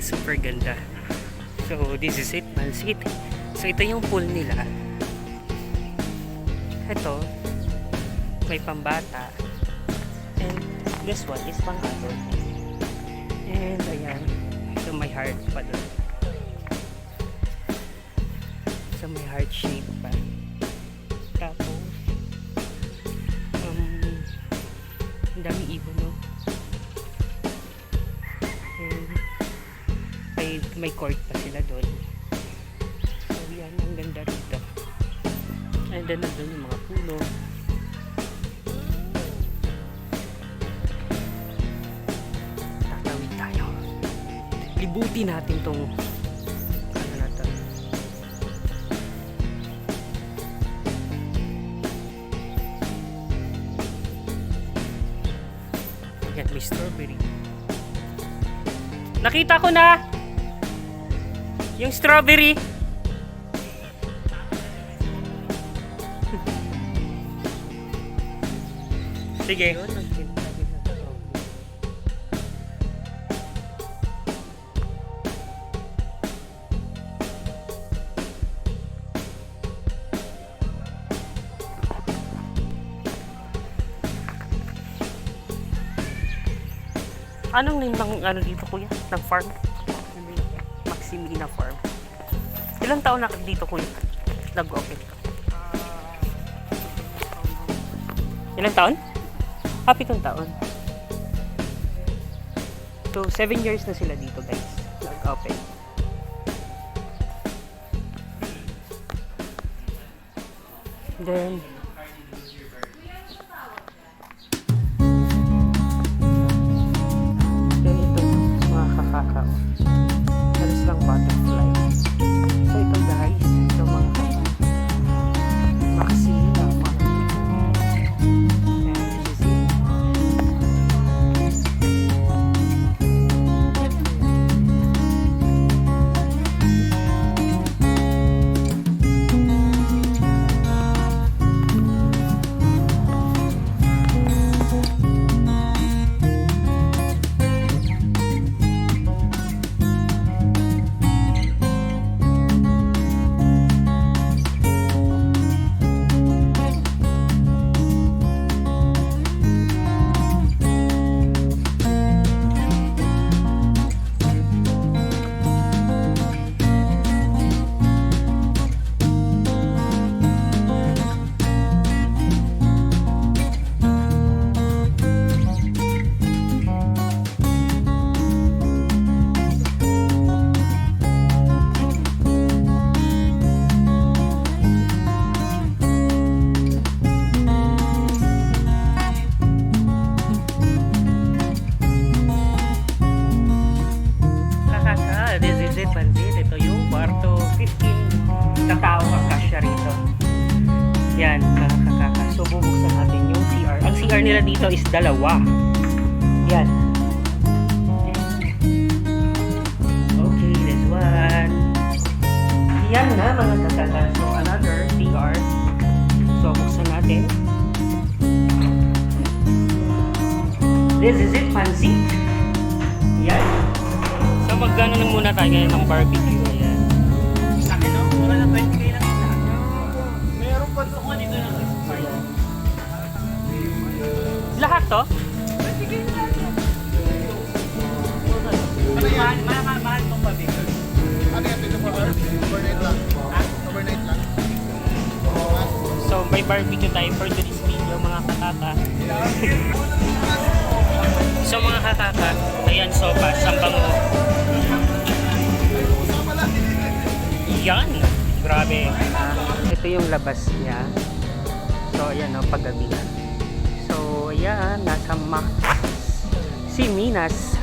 super ganda. So, this is it, Malsit. So, ito yung pool nila. Ito, may pambata. And this one is pang adult. And ayan, so may heart pa doon. So may heart shape pa. Tapos, um, ang dami ibon, may, may court pa sila doon. So, yan, ang ganda rito. And then, nandun yung mga puno. Tatawid tayo. Libuti natin tong ano na strawberry. Nakita ko na! Yung strawberry! Sige. Anong name ng ano dito kuya? Ng farm? Maximina Farm. Ilang taon na dito kuya? Nag-open ka? Ilang taon? Happy kong taon. So, 7 years na sila dito guys. Nag-open. Then, then ito, mga kakakao. Nila dito is dalawa. Yan. Okay, this one. Yan na, mga kakaka. So, another CR. So, buksan natin. This is it, Pansit. Yan. So magkano na muna tayo ngayon ng barbecue. To? 20k na lang yan. Ano yan? Mahal, mahal, mahal itong pabigay. Ano yan? Dito for overnight lang. Ha? Overnight lang. So may barbecue tayo for today's video mga katata. so mga katata, ayan sopa, sambango. Yan! Grabe. Ito yung labas niya. So ayan o, paggabi na. Ayan, nasa Max si Minas.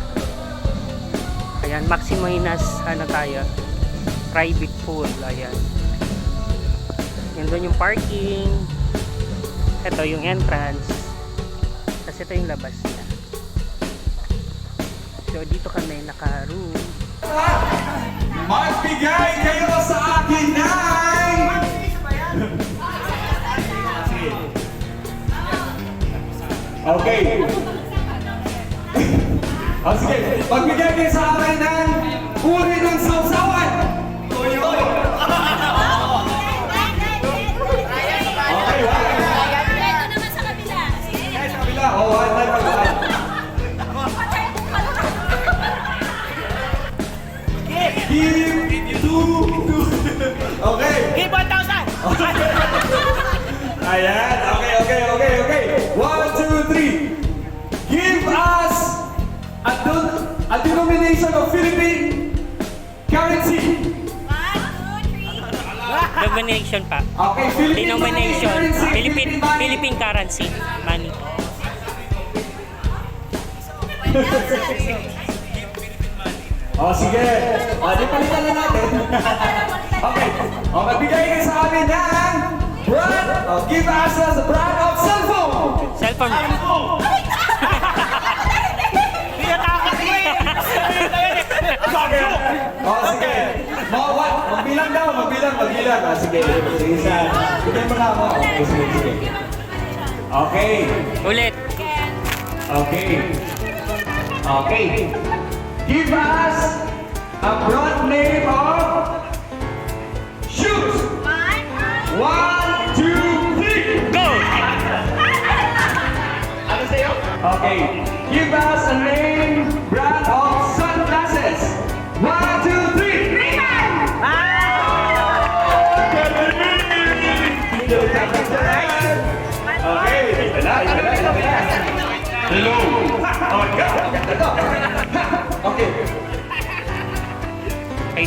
Ayan, Maximinas, ano tayo, private pool, ayan. Yan doon yung parking. Ito yung entrance. Tapos ito yung labas niya. So dito kami naka-room. Magbigay kayo sa akin ng... Okay. O sige, magbigay kayo sa akin ng a denomination of Philippine currency. One, two, three. Denomination pa. Okay, Philippine Denomination. money, currency, Philippine, money. Philippine currency. Money. Oh, sige. Oh, di palitan na natin. okay. Oh, magbigay kayo sa amin ng brand. Oh, give us a brand of cellphone. Cellphone. Tinatakot Oh, sige. Mga what? Magbilang daw, magbilang, magbilang. Ah, sige. Sige, isa. Bigyan mo na ako. Okay, sige, sige. Okay. Ulit. Okay. Okay. Give us a broad name of shoes. One, One, two, three. Go! Okay. Give us a name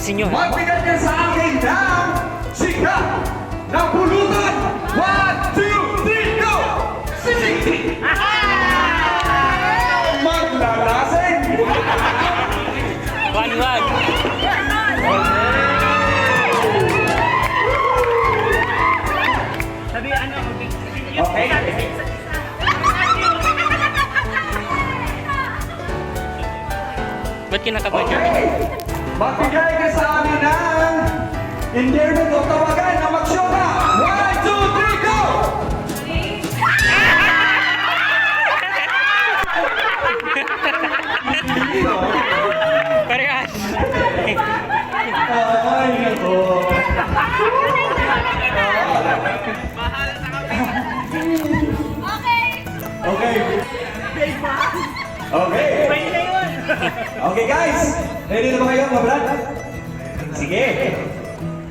Ayusin nyo. ha? Magbigay ka sa akin ng sika ng pulutan. One, two, three, go! Sing! Maglalasing! One, one. Sabi ano, Okay. Ba't kinakabahan? Okay. Magbigay ka sa amin ng endearment o tawagan na magsyoka. One, two, three, go! Parehas. Ay, nako. Okay guys, ready na ba kayo mga brad? Sige.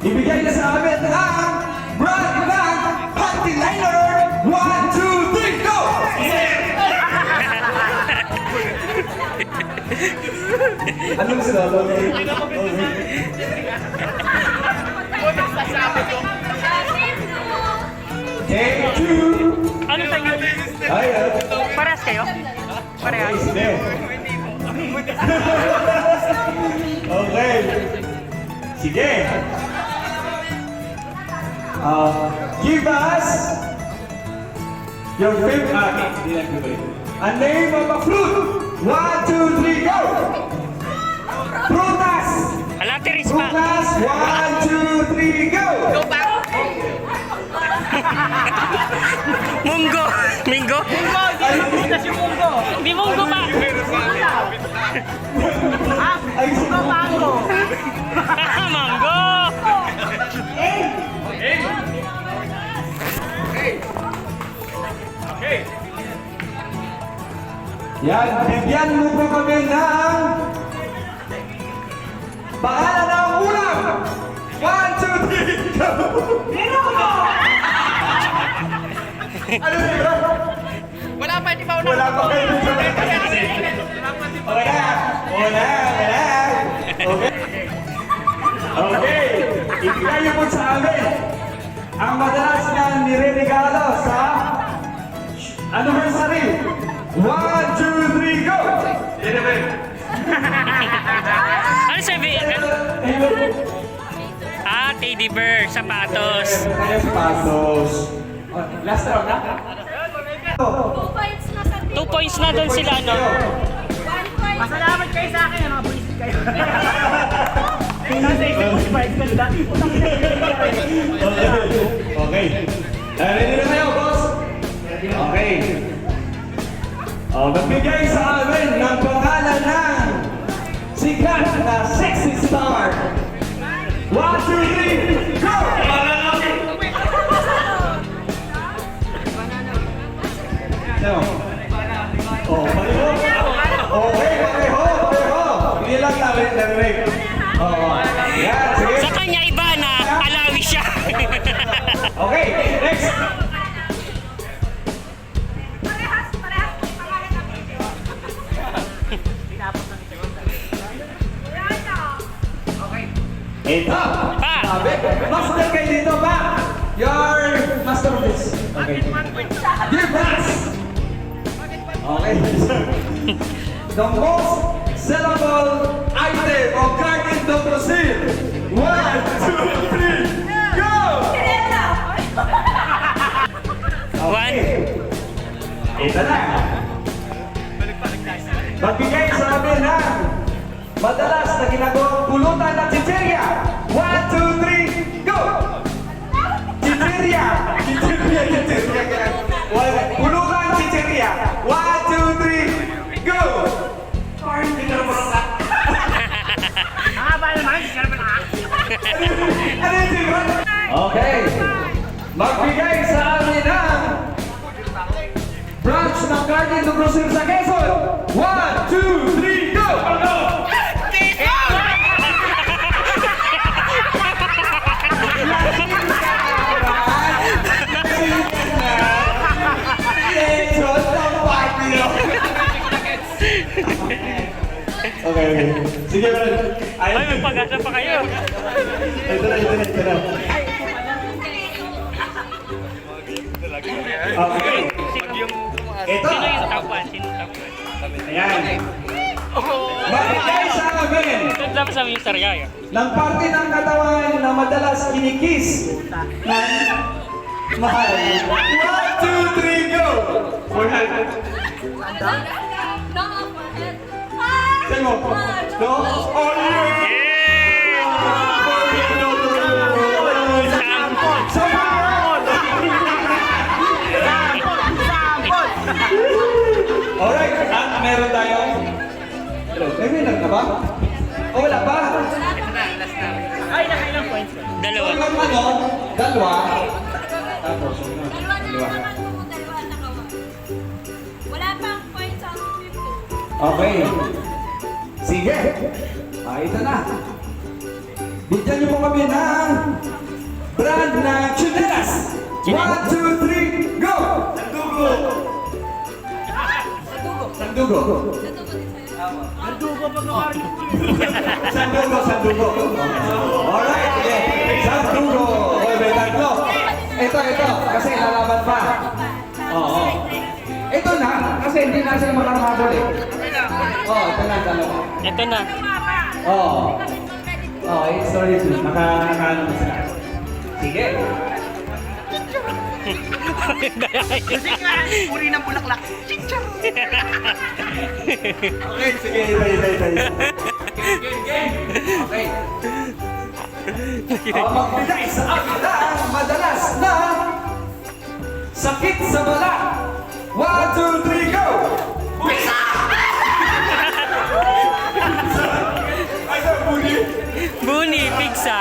Ibigay na sa amin ang brand ng panty liner. One, two, three, go! Anong sinabi? Take two. Ano sa inyo? Ano? Parehas kayo? Parehas. Okay. Sige. Uh, give us your favorite. Ah. A name of a fruit. One, two, three, go. Prutas. Alateris pa. Prutas. One, two, three, go. Go back. Munggo. Minggo. Munggo! Munggo Yan, bigyan mo po kami ng pangalan ng ulam. One, two, three, go! ano sa'yo? Wala pa, di ba? Wala pa. Okay na, wala, wala. Okay. Okay, niyo po sa amin ang madalas na nireregalo sa anniversary. One, two, three, go! Ano sabi? Ah, teddy bear, sapatos. Sapatos. Last round na? Two points na sa Two points na doon sila, no? One point. Pasalamat kayo sa akin, mga bulisit kayo. Kasi ikaw si Vice ganda. Okay. Okay. Ready na kayo, boss? Okay. Oh, magbigay sa amin ng pangalan na sikat na sexy star. One, two, three, go! No. Oh, pareho. Okay, pareho, pareho. Hindi lang namin narinig. Oo. Yan, sige. Sa kanya iba na alawi siya. Okay, next. Ito. Pa. Sabi, master kayo dito ba? Your master of this. Okay. Dear Brass. Okay. The most sellable item of Garden do Brasil. One, two, three, go! One. Ito na. Magbigay sa amin ng madalas na ginagawang Okay. Magbigay sa amin ng branch ng Guardian to Cruiser sa Quezon. One, two, three, go! Quezon, Okay. Sige, man. Ay, may pag-asa pa kayo. Ito na, ito na, ito na. Okay. Ito. Sino yung top one? Sino yung top one? Ayan. Magbigay sa amin Ito dapat sa yung sarya yun. ng parte ng katawan na madalas kinikis ng mahal. One, two, three, go! For help. Ah! Say mo. No? Oh, yeah! Alright, at meron tayong... May winner na ba? O wala pa? Ay, nakailang points ka. Dalawa. Ano, dalawa. Tapos, na. Dalawa na lang naman po, dalawa na kawan. Wala pang points sa fifth. Okay. Sige. Ah, ito na. Bigyan niyo po kami ng brand na chinelas. One, two, three, go! Sandugo! Sandugo. Natubo din sa'yo. Sandugo, sandugo. Alright, sige. Sandugo. Okay, may tatlo. Ito, ito. Kasi lalaban pa. Oo. Ito na, kasi hindi na siya makahabol eh. Oh, ito na, dalawa. Ito na. Oo. Oh. Oo, oh, sorry to. Naka, naka, ano na sila. Sige. Kasi nga, uri ng bulaklak. Chichar! okay, sige, ibay, ibay, ibay. Game, game, game. Okay. Oh, Ang magbigay sa akin na, madalas na, sakit sa balat. One, two, three, go! Pisa! Ano, Buni? Buni, pizza.